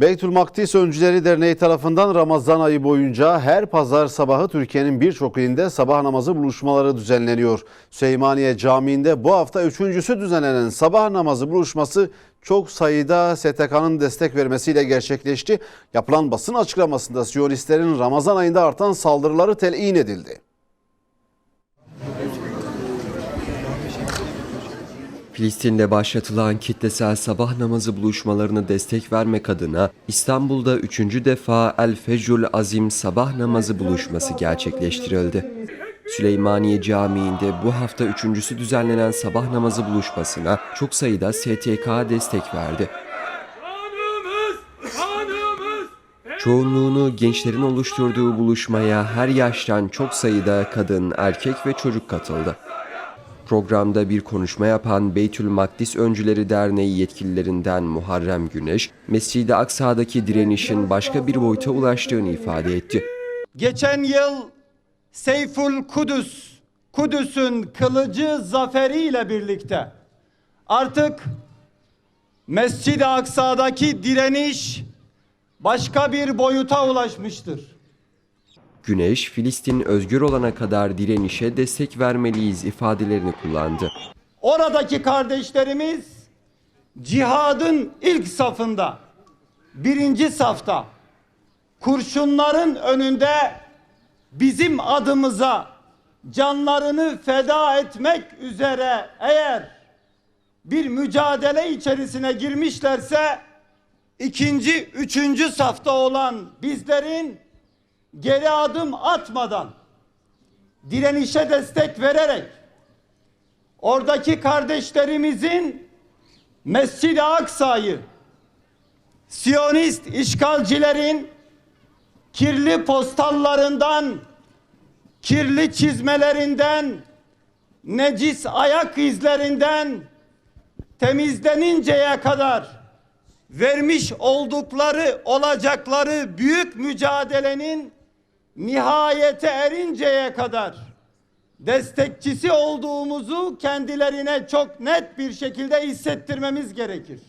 Beytül Makdis Öncüleri Derneği tarafından Ramazan ayı boyunca her pazar sabahı Türkiye'nin birçok ilinde sabah namazı buluşmaları düzenleniyor. Süleymaniye Camii'nde bu hafta üçüncüsü düzenlenen sabah namazı buluşması çok sayıda STK'nın destek vermesiyle gerçekleşti. Yapılan basın açıklamasında Siyonistlerin Ramazan ayında artan saldırıları telin edildi. Filistin'de başlatılan kitlesel sabah namazı buluşmalarını destek vermek adına İstanbul'da üçüncü defa El Fecrul Azim sabah namazı buluşması gerçekleştirildi. Süleymaniye Camii'nde bu hafta üçüncüsü düzenlenen sabah namazı buluşmasına çok sayıda STK destek verdi. Çoğunluğunu gençlerin oluşturduğu buluşmaya her yaştan çok sayıda kadın, erkek ve çocuk katıldı. Programda bir konuşma yapan Beytül Makdis Öncüleri Derneği yetkililerinden Muharrem Güneş, Mescid-i Aksa'daki direnişin başka bir boyuta ulaştığını ifade etti. Geçen yıl Seyful Kudüs, Kudüs'ün kılıcı zaferiyle birlikte artık Mescid-i Aksa'daki direniş başka bir boyuta ulaşmıştır. Güneş, Filistin özgür olana kadar direnişe destek vermeliyiz ifadelerini kullandı. Oradaki kardeşlerimiz cihadın ilk safında, birinci safta, kurşunların önünde bizim adımıza canlarını feda etmek üzere eğer bir mücadele içerisine girmişlerse ikinci, üçüncü safta olan bizlerin geri adım atmadan direnişe destek vererek oradaki kardeşlerimizin Mescid-i Aksa'yı Siyonist işgalcilerin kirli postallarından, kirli çizmelerinden, necis ayak izlerinden temizleninceye kadar vermiş oldukları olacakları büyük mücadelenin nihayete erinceye kadar destekçisi olduğumuzu kendilerine çok net bir şekilde hissettirmemiz gerekir.